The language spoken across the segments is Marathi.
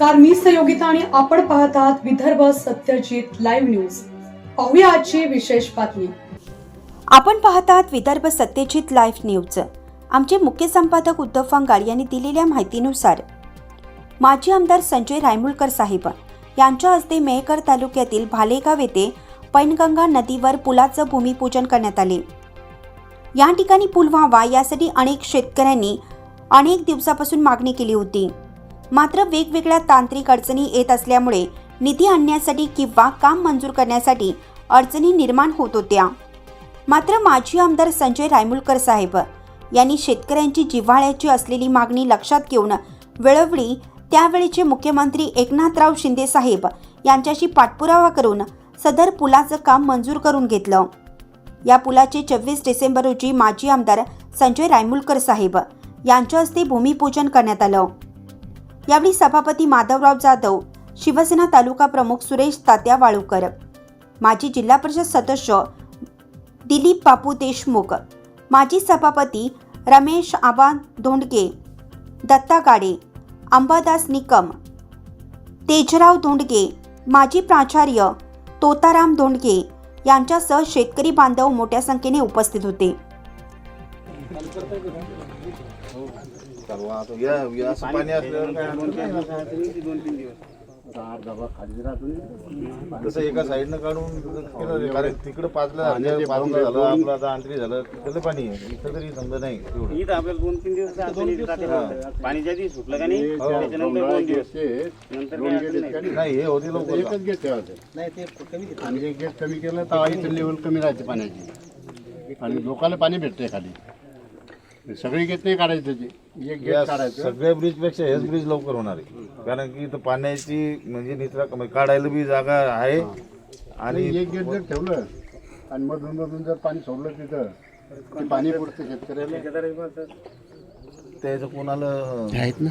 नमस्कार मी सहयोगिता आणि आपण पाहत आहात विदर्भ सत्यजित लाईव्ह न्यूज. पाहूया आजची विशेष बातमी. आपण पाहतात विदर्भ सत्यजित लाईव्ह न्यूज. आमचे मुख्य संपादक उद्धव फंगाळ यांनी दिलेल्या माहितीनुसार माजी आमदार संजय रायमुलकर साहेब यांच्या हस्ते मेहकर तालुक्यातील भालेगाव येथे पैनगंगा नदीवर पुलाचं भूमिपूजन करण्यात आले. या ठिकाणी पूल व्हावा यासाठी अनेक शेतकऱ्यांनी अनेक दिवसापासून मागणी केली होती. मात्र वेगवेगळ्या तांत्रिक अडचणी येत असल्यामुळे निधी आणण्यासाठी किंवा काम मंजूर करण्यासाठी अडचणी निर्माण होत होत्या. मात्र माजी आमदार संजय रायमुलकर साहेब यांनी शेतकऱ्यांची जिव्हाळ्याची असलेली मागणी लक्षात घेऊन वेळोवेळी त्यावेळीचे मुख्यमंत्री एकनाथराव शिंदे साहेब यांच्याशी पाठपुरावा करून सदर पुलाचं काम मंजूर करून घेतलं. या पुलाचे चोवीस डिसेंबर रोजी माजी आमदार संजय रायमुलकर साहेब यांच्या हस्ते भूमिपूजन करण्यात आलं. यावेळी सभापती माधवराव जाधव शिवसेना तालुका प्रमुख सुरेश तात्या वाळूकर माजी जिल्हा परिषद सदस्य दिलीप बापू देशमुख माजी सभापती रमेश आबा धोंडगे दत्ता गाडे अंबादास निकम तेजराव धोंडगे माजी प्राचार्य तोताराम धोंडगे यांच्यासह शेतकरी बांधव मोठ्या संख्येने उपस्थित होते. चालवा आता या या असं पाणी असल्यावर काय अडचण नाही. तसं एका साईडनं काढून केलं रे. कारण तिकडं पाचलं झालं पाचलं झालं आपलं आता आंतरी झालं तिकडं पाणी आहे. इथं तरी समजा नाही एवढं. इथं आपल्याला दोन तीन दिवस अडचणी राहते. पाणी ज्या दिवशी सुटलं का नाही त्याच्यानंतर दोन दिवस. नंतर काही अडचण नाही. नाही हे होती लवकर. एकच गेट ठेवायचं. आणि एक गेट कमी केलं तर इथं लेवल कमी राहते पाण्याची. आणि लोकांना पाणी भेटते खाली. सगळी गेट नाही काढायची त्याची. एक या गेट काढायचं. सगळ्या ब्रिजपेक्षा हेच ब्रिज लवकर होणार आहे. कारण की इथं पाण्याची म्हणजे निचरा म्हणजे काढायला बी जागा आहे. आणि आणि एक गेट जर ठेवलं आणि मधून मधून जर पाणी सोडलं तिथं ते पाणी पुरतं शेतकऱ्याला. त्याचं कोणाला आहेत ना.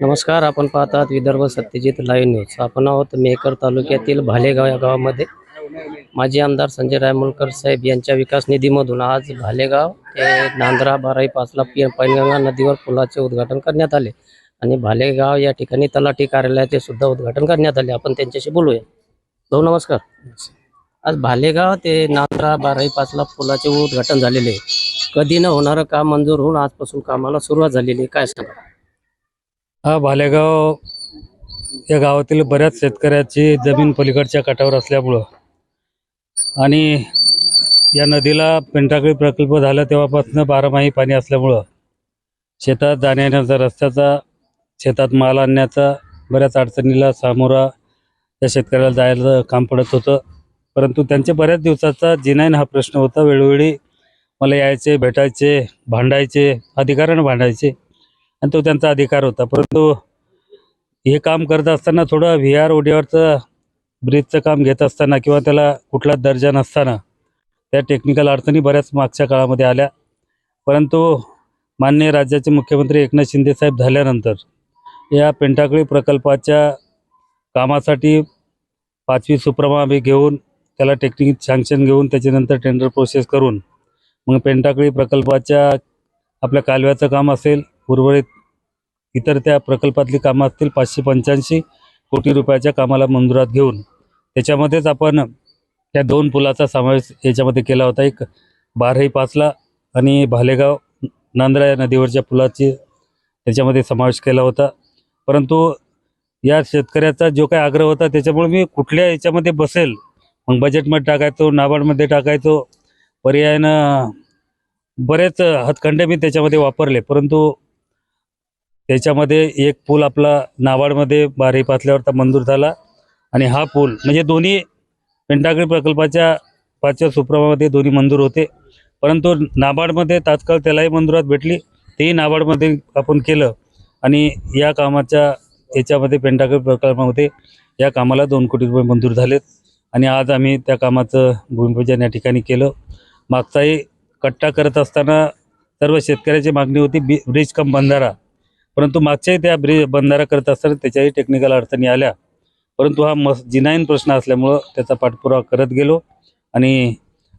नमस्कार आपण पाहतात विदर्भ सत्यजित लाईव्ह न्यूज आपण आहोत मेकर तालुक्यातील भालेगाव या गावामध्ये. माजी आमदार संजय रायमुलकर साहेब यांच्या विकास निधीमधून आज भालेगाव ते नांद्रा बाराई पाचला पैनगंगा नदीवर पुलाचे उद्घाटन करण्यात आले आणि भालेगाव या ठिकाणी तलाठी कार्यालयाचे सुद्धा उद्घाटन करण्यात आले. आपण त्यांच्याशी बोलूया. भाऊ नमस्कार. आज भालेगाव ते नांद्रा बाराई पाचला पुलाचे उद्घाटन झालेले आहे. कधी न होणारं काम मंजूर होऊन आजपासून कामाला सुरुवात झालेली आहे. काय सांगा? हा भालेगाव या गावातील बऱ्याच शेतकऱ्याची जमीन पलीकडच्या काठावर असल्यामुळं आणि या नदीला पेंटाकळी प्रकल्प झाला तेव्हापासून बारामाही पाणी असल्यामुळं शेतात जाण्याचा रस्त्याचा शेतात माल आणण्याचा बऱ्याच अडचणीला सामोरा त्या शेतकऱ्याला जायला काम पडत होतं. परंतु त्यांच्या बऱ्याच दिवसाचा जिनाईन हा प्रश्न होता. वेळोवेळी मला यायचे भेटायचे भांडायचे अधिकारानं भांडायचे. आणि तो त्यांचा अधिकार होता. परंतु हे काम करत असताना थोडं व्ही आर ओडीआरचं ब्रिजचं काम घेत असताना किंवा त्याला कुठला दर्जा नसताना त्या टेक्निकल अडचणी बऱ्याच मागच्या काळामध्ये आल्या. परंतु माननीय राज्याचे मुख्यमंत्री एकनाथ शिंदे साहेब झाल्यानंतर या पेंटाकळी प्रकल्पाच्या कामासाठी पाचवी सुप्रमा आम्ही घेऊन त्याला टेक्निक सँक्शन घेऊन त्याच्यानंतर टेंडर प्रोसेस करून मग पेंटाकळी प्रकल्पाच्या आपल्या कालव्याचं काम असेल उर्वरित इतर त्या प्रकल्पातली कामं असतील पाचशे पंच्याऐंशी कोटी रुपयाच्या कामाला मंजुरात घेऊन त्याच्यामध्येच आपण त्या दोन पुलाचा समावेश याच्यामध्ये केला होता. एक बारही पाचला आणि भालेगाव नांद्रा या नदीवरच्या पुलाची त्याच्यामध्ये समावेश केला होता. परंतु या शेतकऱ्याचा जो काही आग्रह होता त्याच्यामुळे मी कुठल्या याच्यामध्ये बसेल? मग बजेटमध्ये टाकायचो नाबार्डमध्ये टाकायचो पर्यायानं बरेच हातखंडे मी त्याच्यामध्ये वापरले परंतु त्याच्यामध्ये एक पूल आपला नाबार्डमध्ये बारी पाचल्यावरचा मंजूर झाला आणि हा पूल म्हणजे दोन्ही पेंटागडी प्रकल्पाच्या पाचव्या सुप्रमामध्ये दोन्ही मंजूर होते. परंतु नाबार्डमध्ये तात्काळ त्यालाही मंजुरात भेटली तेही नाबार्डमध्ये आपण केलं आणि या कामाच्या याच्यामध्ये पेंटागड प्रकल्पामध्ये या कामाला दोन कोटी रुपये मंजूर झालेत आणि आज आम्ही त्या कामाचं भूमिपूजन या ठिकाणी केलं. मागचाही कट्टा करत असताना सर्व शेतकऱ्याची मागणी होती बी ब्रिज कम बंधारा. परंतु मागच्याही त्या ब्रिज बंधारा करत असताना त्याच्याही टेक्निकल अडचणी आल्या. परंतु हा मस जिनाईन प्रश्न असल्यामुळं त्याचा पाठपुरावा करत गेलो आणि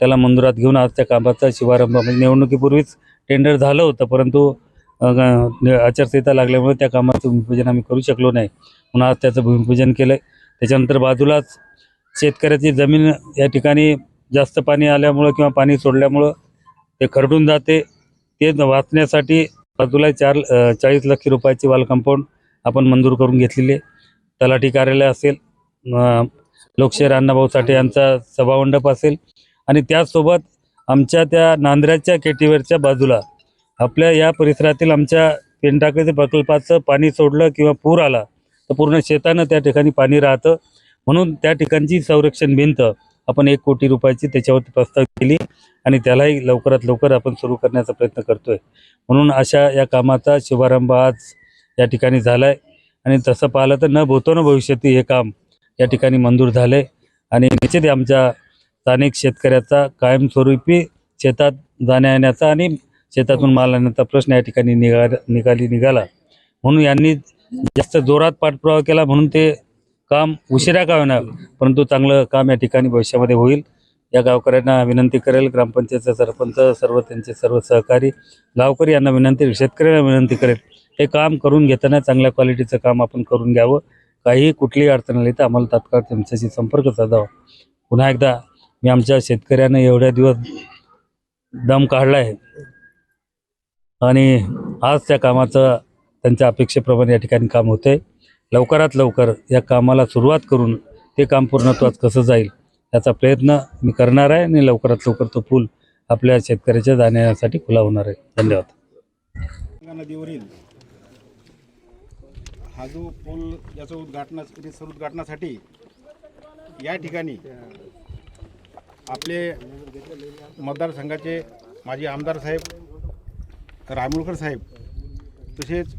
त्याला मंजुरात घेऊन आज त्या कामाचा शुभारंभ म्हणजे निवडणुकीपूर्वीच टेंडर झालं होतं परंतु आचारसंहिता लागल्यामुळे त्या कामाचं भूमिपूजन आम्ही करू शकलो नाही. म्हणून आज त्याचं भूमिपूजन केलं त्याच्यानंतर बाजूलाच शेतकऱ्याची जमीन या ठिकाणी जास्त पाणी आल्यामुळं किंवा पाणी सोडल्यामुळं ते खरडून जाते. ते वाचण्यासाठी बाजूला चार चाळीस लक्ष रुपयाची वाल कंपाऊंड आपण मंजूर करून घेतलेली. तलाठी कार्यालय असेल लोकशाहीर अण्णाभाऊ साठे यांचा सभामंडप असेल. आणि त्याचसोबत आमच्या त्या नांदऱ्याच्या केटीवरच्या बाजूला आपल्या या परिसरातील आमच्या पेनटाकळीच्या प्रकल्पाचं पाणी सोडलं किंवा पूर आला तर पूर्ण शेतानं त्या ठिकाणी पाणी राहतं. म्हणून त्या ठिकाणची संरक्षण भिंत आपण एक कोटी रुपयाची त्याच्यावरती प्रस्ताव केली आणि त्यालाही लवकरात लवकर आपण सुरू करण्याचा प्रयत्न करतोय. म्हणून अशा या कामाचा शुभारंभ आज या ठिकाणी झाला आहे आणि तसं पाहिलं तर न भूतो न भविष्यती हे काम या ठिकाणी मंजूर झालं. आहे आणि निश्चित आमच्या स्थानिक शेतकऱ्याचा कायमस्वरूपी शेतात जाण्या येण्याचा आणि शेतातून माल आणण्याचा प्रश्न या ठिकाणी निघा निकाली निघाला. म्हणून यांनी जास्त जोरात पाठपुरावा केला. म्हणून ते काम उशिरा का होणार परंतु चांगलं काम या ठिकाणी भविष्यामध्ये होईल. या गावकऱ्यांना विनंती करेल ग्रामपंचायतचा सरपंच सर्व त्यांचे सर्व सहकारी गावकरी यांना विनंती शेतकऱ्यांना विनंती करेल. हे काम करून घेताना चांगल्या क्वालिटीचं काम आपण करून घ्यावं. काही कुठलीही अडचण आली तर आम्हाला तात्काळ त्यांच्याशी संपर्क साधावा. पुन्हा एकदा मी आमच्या शेतकऱ्यांना एवढ्या दिवस दम काढला आहे आणि आज त्या कामाचं त्यांच्या अपेक्षेप्रमाणे या ठिकाणी काम होते लवकरात लवकर या कामाला सुरुवात करून ते काम पूर्णत्वात कसं जाईल याचा प्रयत्न मी करणार आहे आणि लवकरात लवकर तो पूल आपल्या शेतकऱ्याच्या जाण्यासाठी खुला होणार आहे. धन्यवाद. नदीवरील हा जो पूल याचं उद्घाटना उद्घाटनासाठी या ठिकाणी आपले मतदारसंघाचे माजी आमदार साहेब रामुळकर साहेब तसेच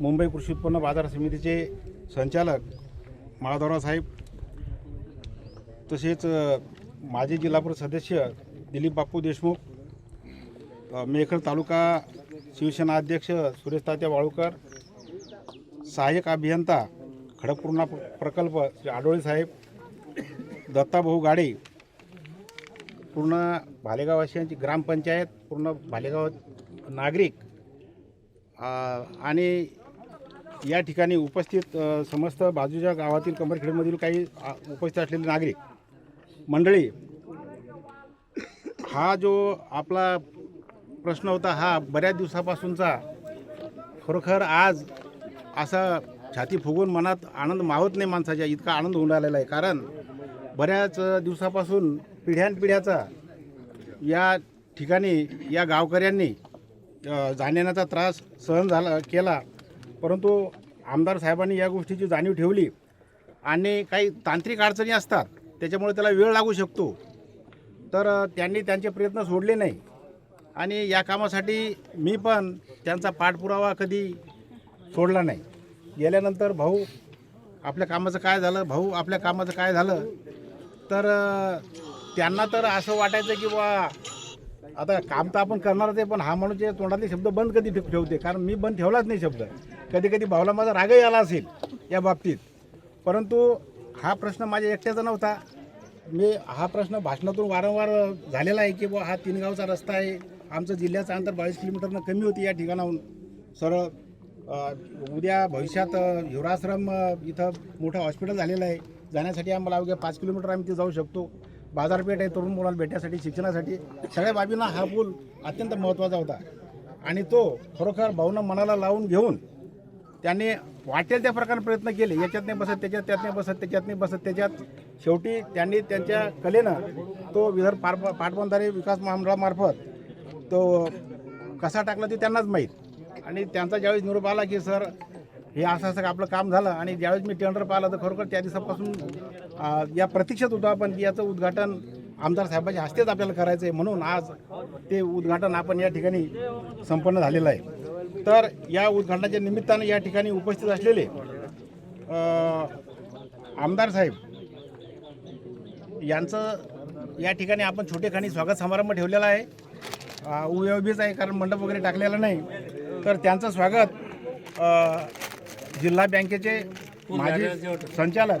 मुंबई कृषी उत्पन्न बाजार समितीचे संचालक माळादोरा साहेब तसेच माजी जिल्हा परिषद सदस्य दिलीप बापू देशमुख अ, मेखर तालुका शिवसेना अध्यक्ष सुरेश तात्या वाळूकर सहाय्यक अभियंता खडकपूर्णा प्रकल्प श्री आडोळे साहेब दत्ताभाऊ गाडे पूर्ण भालेगाववासियांची ग्रामपंचायत पूर्ण भालेगाव नागरिक आणि या ठिकाणी उपस्थित अ, समस्त बाजूच्या गावातील कंबरखेडमधील काही उपस्थित असलेले नागरिक मंडळी हा जो आपला प्रश्न होता हा बऱ्याच दिवसापासूनचा खरोखर आज असा छाती फुगून मनात आनंद मावत नाही माणसाच्या इतका आनंद होऊन राहिलेला आहे. कारण बऱ्याच दिवसापासून पिढ्यानपिढ्याचा या ठिकाणी या गावकऱ्यांनी अ, जाण्याचा त्रास सहन झाला केला. परंतु आमदार साहेबांनी या गोष्टीची जाणीव ठेवली आणि काही तांत्रिक अडचणी असतात त्याच्यामुळे त्याला वेळ लागू शकतो. तर त्यांनी त्यांचे प्रयत्न सोडले नाही. आणि या कामासाठी मी पण त्यांचा पाठपुरावा कधी सोडला नाही. गेल्यानंतर भाऊ आपल्या कामाचं काय झालं भाऊ आपल्या कामाचं काय झालं तर त्यांना तर असं वाटायचं की बा आता काम तर आपण करणारच आहे पण हा माणूस जे तोंडातले शब्द बंद कधी ठेवते? कारण मी बंद ठेवलाच नाही शब्द. कधी कधी भाऊला माझा रागही आला असेल या बाबतीत. परंतु हा प्रश्न माझ्या एकट्याचा नव्हता. मी हा प्रश्न भाषणातून वारंवार झालेला आहे की बुवा हा तीन गावचा रस्ता आहे. आमचं जिल्ह्याचं अंतर बावीस किलोमीटरनं कमी होती या ठिकाणाहून. सरळ उद्या भविष्यात युवराश्रम इथं मोठं हॉस्पिटल झालेलं आहे. जाण्यासाठी आम्हाला अवघ्या पाच किलोमीटर आम्ही तिथे जाऊ शकतो. बाजारपेठ आहे तरुण मुलांना भेटण्यासाठी शिक्षणासाठी. सगळ्या बाबींना हा पूल अत्यंत महत्त्वाचा होता. आणि तो खरोखर भाऊनं मनाला लावून घेऊन त्यांनी वाटेल त्या प्रकारे प्रयत्न केले. याच्यात नाही बसत त्याच्यात त्यात नाही बसत त्याच्यात नाही बसत त्याच्यात शेवटी त्यांनी त्यांच्या कलेनं तो विदर्भ पार पाटबंधारे विकास महामंडळामार्फत तो कसा टाकला ते त्यांनाच माहीत. आणि त्यांचा ज्यावेळेस निरोप आला की सर हे असं असं आपलं काम झालं आणि ज्यावेळेस मी टेंडर पाहिलं तर खरोखर त्या दिवसापासून या प्रतीक्षेत होतो आपण की याचं उद्घाटन आमदार साहेबांच्या हस्तेच आपल्याला करायचं आहे म्हणून आज ते उद्घाटन आपण या ठिकाणी संपन्न झालेलं आहे. तर या उद्घाटनाच्या निमित्तानं या ठिकाणी उपस्थित असलेले आमदार साहेब यांचं या ठिकाणी आपण छोटेखानी स्वागत समारंभ ठेवलेला आहे. उभेच आहे कारण मंडप वगैरे टाकलेला नाही. तर त्यांचं स्वागत जिल्हा बँकेचे माजी संचालक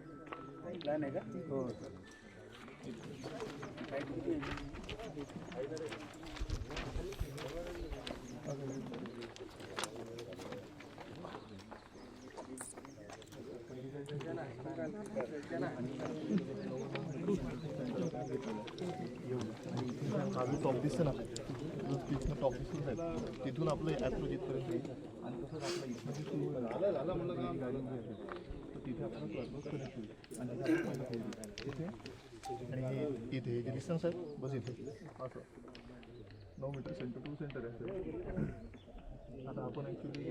किती आहे? खाली टॉप दिसतं ना. जो तिथनं टॉप दिसून जाईल तिथून आपलं ॲप्रोच इथपर्यंत येईल. आणि तसंच आपलं. ही आहे, तर तिथे आपण इथे हे डिस्टन्स आहे बस इथे. असं. नऊ मीटर सेंटर टू सेंटर आहे आता आपण ॲक्च्युली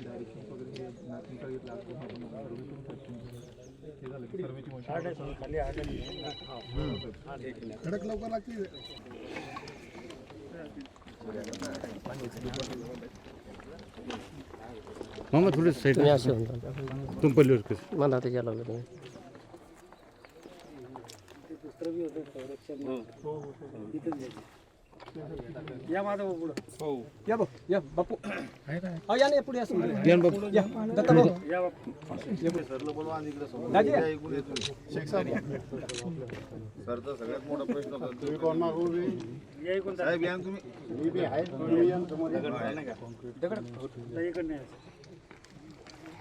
डायरेक्शन वगैरे हे मॅपिंग घेतलं आपण आपण सर्वे करून शकतो हे झालं की सर्वेची मशीन खडक लवकर लागतील मामा थोडे साईड तुम्ही. असे म्हणता तुम पल्लीवर कसं मला त्याच्या लागलं तुम्ही. सरचा सगळ्यात मोठा प्रश्न होता. तुम्ही कोण मागू बी? साहेब या ना तुम्ही. मी बी आहे मी येईन समोर. मोठा आहे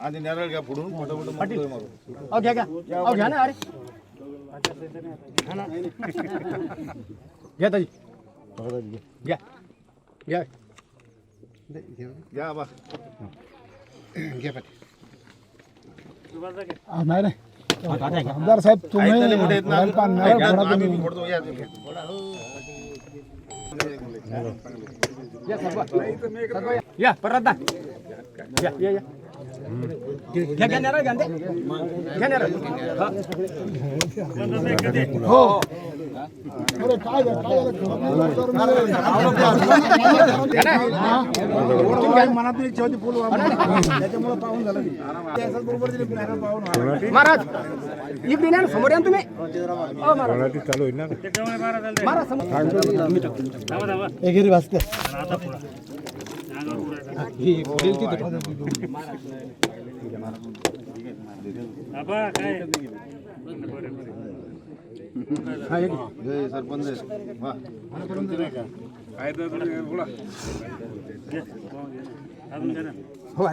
आणि नारळ घ्या पुढून मोठं मोठं मारू घ्या बा आमदार साहेब तुम्ही ऐकलेले मोठे आहेत ना भरायला पाहणार, घ्या, भरा आम्ही तुम्ही. फोडतो, या तुम्ही. अरे काय झालं, काय झालं? करून काही मनातून इच्छा होती फुल त्याच्यामुळे पाहून झालं ते. ते असंच बरोबर दिली नारळ पाहून एकेरी वाजते जय सरपंच वा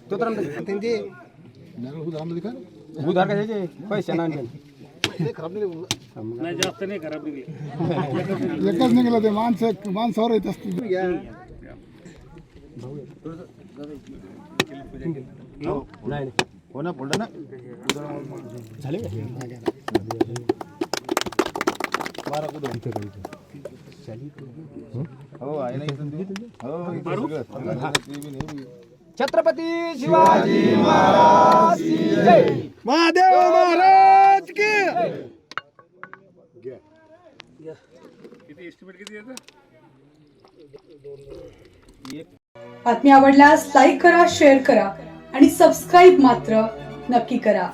का उधार कशाचे? पैसे नाही नाही जास्त नाही खराब निघली एकच निघालं ते माणसं माणसावर येत असतील. हो. ना पुढं ना. हो आहे ना? हो. छत्रपती शिवाजी महाराज जय. महादेव महाराज की बातमी आवडल्यास लाईक करा शेअर करा आणि सबस्क्राईब मात्र नक्की करा.